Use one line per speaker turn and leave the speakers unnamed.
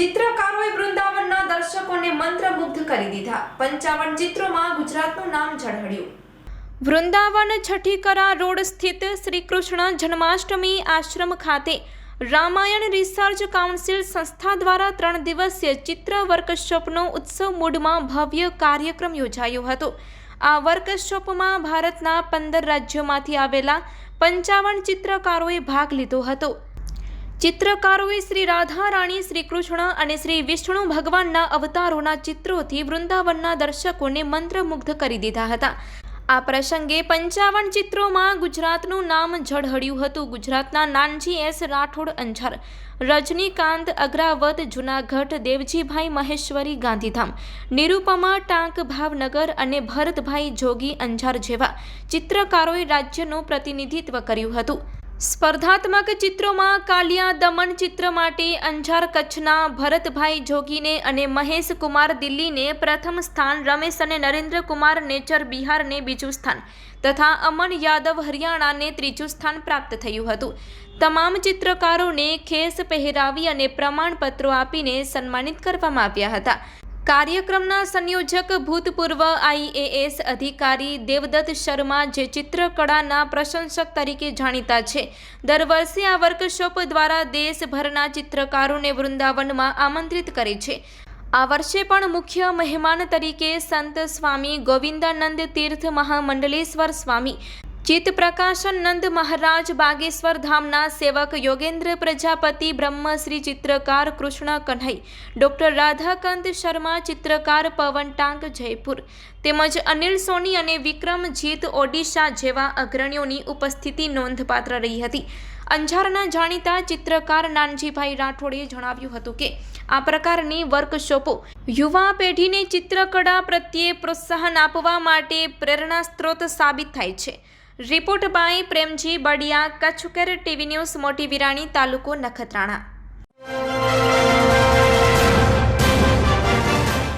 ચિત્રકારોએ વૃંદાવનના દર્શકોને મંત્રમુગ્ધ કરી દીધા. પંચાવન ચિત્રોમાં ગુજરાતનું નામ ઝળહળ્યું.
વૃંદાવન છઠીકરા રોડ સ્થિત શ્રી કૃષ્ણ જન્માષ્ટમી આશ્રમ ખાતે રામાયણ રિસર્ચ કાઉન્સિલ સંસ્થા દ્વારા ત્રણ દિવસીય ચિત્ર વર્કશોપનો ઉત્સવ મૂડમાં ભવ્ય કાર્યક્રમ યોજાયો હતો. આ વર્કશોપમાં ભારતના પંદર રાજ્યોમાંથી આવેલા પંચાવન ચિત્રકારોએ ભાગ લીધો હતો. ચિત્રકારોએ શ્રી રાધા રાણી, શ્રી કૃષ્ણ અને શ્રી વિષ્ણુ ભગવાનના અવતારોના ચિત્રોથી વૃંદાવનના દર્શકોને મંત્રમુગ્ધ કરી દીધા હતા. આ પ્રસંગે પંચાવન ચિત્રોમાં ગુજરાતનું નામ ઝળહળ્યું હતું. ગુજરાતના નાનજી એસ રાઠોડ અંજાર, રજનીકાંત અગ્રાવત, જુનાગઢ, દેવજીભાઈ મહેશ્વરી ગાંધીધામ, નિરૂપમા ટાંક ભાવનગર અને ભરતભાઈ જોગી અંજાર જેવા ચિત્રકારોએ રાજ્યનું પ્રતિનિધિત્વ કર્યું હતું. સ્પર્ધાત્મક ચિત્રોમાં કાલિયા દમન ચિત્ર માટે અંજાર કચ્છના ભરતભાઈ જોગીને અને મહેશ કુમાર દિલ્હીને પ્રથમ સ્થાન, રમેશ અને નરેન્દ્ર કુમાર નેચર બિહારને બીજું સ્થાન તથા અમન યાદવ હરિયાણાને ત્રીજું સ્થાન પ્રાપ્ત થયું હતું. તમામ ચિત્રકારોને ખેસ પહેરાવી અને પ્રમાણપત્રો આપીને સન્માનિત કરવામાં આવ્યા હતા. કાર્યક્રમના સંયોજક ભૂતપૂર્વ આઈએએસ અધિકારી દેવદત્ત શર્મા જે ચિત્રકળાના પ્રશંસક તરીકે જાણીતા છે. દર વર્ષે આ વર્કશોપ દ્વારા દેશભરના ચિત્રકારોને વૃંદાવનમાં આમંત્રિત કરે છે. આ વર્ષે પણ મુખ્ય મહેમાન તરીકે સંત સ્વામી ગોવિંદાનંદ તીર્થ મહામંડલેશ્વર સ્વામી ચિત્ત પ્રકાશન નંદ મહારાજ બાગેશ્વર ધામના સેવક યોગેન્દ્ર પ્રજાપતિ બ્રહ્મશ્રી ચિત્રકાર કૃષ્ણ કન્હઈ ડૉક્ટર રાધાકાંત શર્મા, ચિત્રકાર પવન ટાંક જયપુર, તેમજ અનિલ સોની અને વિક્રમજીત ઓડિશા જેવા અગ્રણીઓની ઉપસ્થિતિ નોંધપાત્ર રહી હતી. અંજારના જાણીતા ચિત્રકાર નાનજીભાઈ રાઠોડે જણાવ્યું હતું કે, આ પ્રકારની વર્કશોપો યુવા પેઢીને ચિત્રકળા પ્રત્યે પ્રોત્સાહન આપવા માટે પ્રેરણા સ્ત્રોત સાબિત થાય છે. રિપોર્ટ બાય પ્રેમજી બડિયા કચ્છકર ટીવી ન્યૂઝ મોટી વિરાણી તાલુકો નખત્રાણા.